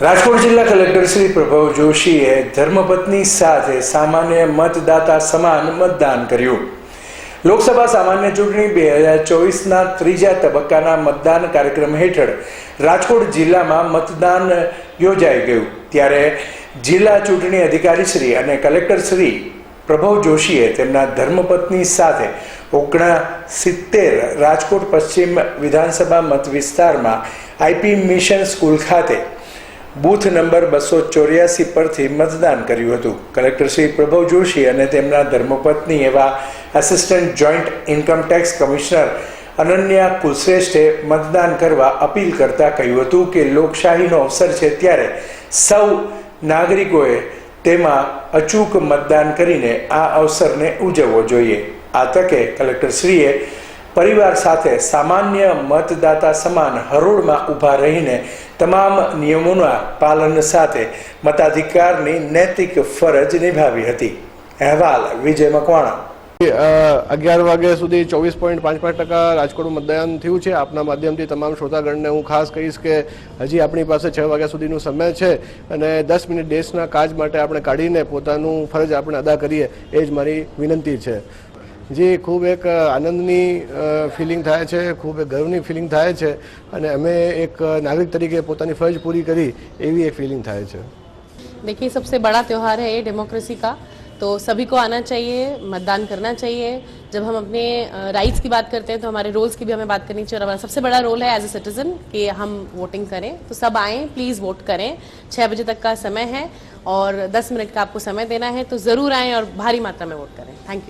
રાજકોટ જિલ્લા કલેક્ટર શ્રી પ્રભવ જોશીએ ધર્મપત્ની સાથે સામાન્ય મતદાતા સમાન મતદાન કર્યું. લોકસભા સામાન્ય ચૂંટણી બે હજાર ચોવીસના ત્રીજા તબક્કાના મતદાન કાર્યક્રમ હેઠળ રાજકોટ જિલ્લામાં મતદાન યોજાઈ ગયું. ત્યારે જિલ્લા ચૂંટણી અધિકારી શ્રી અને કલેક્ટર શ્રી પ્રભવ જોશીએ તેમના ધર્મપત્ની સાથે ઓગણા સિત્તેર રાજકોટ પશ્ચિમ વિધાનસભા મત વિસ્તારમાં આઈપી મિશન સ્કૂલ ખાતે બૂથ નંબર બસો ચોર્યાસી પરથી મતદાન કર્યું હતું. કલેક્ટર શ્રી પ્રભવ જોશી અને તેમના ધર્મપત્ની એવા assistant joint income tax commissioner Ananya કુલશ્રેષ્ઠે મતદાન કરવા અપીલ કરતા કહ્યું હતું કે લોકશાહીનો અવસર છે ત્યારે સૌ નાગરિકોએ તેમાં અચૂક મતદાન કરીને આ અવસરને ઉજવવો જોઈએ. આ તકે કલેક્ટરશ્રીએ પરિવાર સાથે સામાન્ય મતદાતા સમાન હરોળમાં ઊભા રહીને તમામ નિયમોના પાલન સાથે મતાધિકારની નૈતિક ફરજ નિભાવી હતી. અહેવાલ વિજય મકવાણા. અગિયાર વાગ્યા સુધી ચોવીસ પોઈન્ટ પાંચ પાંચ ટકા રાજકોટમાં મતદાન થયું છે. આપના માધ્યમથી તમામ શ્રોતાગણને હું ખાસ કહીશ કે હજી આપણી પાસે છ વાગ્યા સુધીનો સમય છે અને દસ મિનિટ દેશના કાજ માટે આપણે કાઢીને પોતાનું ફરજ આપણે અદા કરીએ એ જ મારી વિનંતી છે. જે ખૂબ એક આનંદની ફિલિંગ થાય છે ખૂબ એક ગર્વની ફિલિંગ થાય છે અને અમે એક નાગરિક તરીકે પોતાની ફરજ પૂરી કરી એવી એક ફિલિંગ થાય છે देखिए सबसे बड़ा त्यौहार है ये डेमोक्रेसी का तो सभी को आना चाहिए मतदान करना चाहिए जब हम अपने राइट्स की बात करते हैं तो हमारे रोल्स की भी हमें बात करनी चाहिए और हमारा सबसे बड़ा रोल है एज ए सिटीजन कि हम वोटिंग करें तो सब आएँ प्लीज़ वोट करें छः बजे तक का समय है और दस मिनट का आपको समय देना है तो ज़रूर आएँ और भारी मात्रा में वोट करें थैंक यू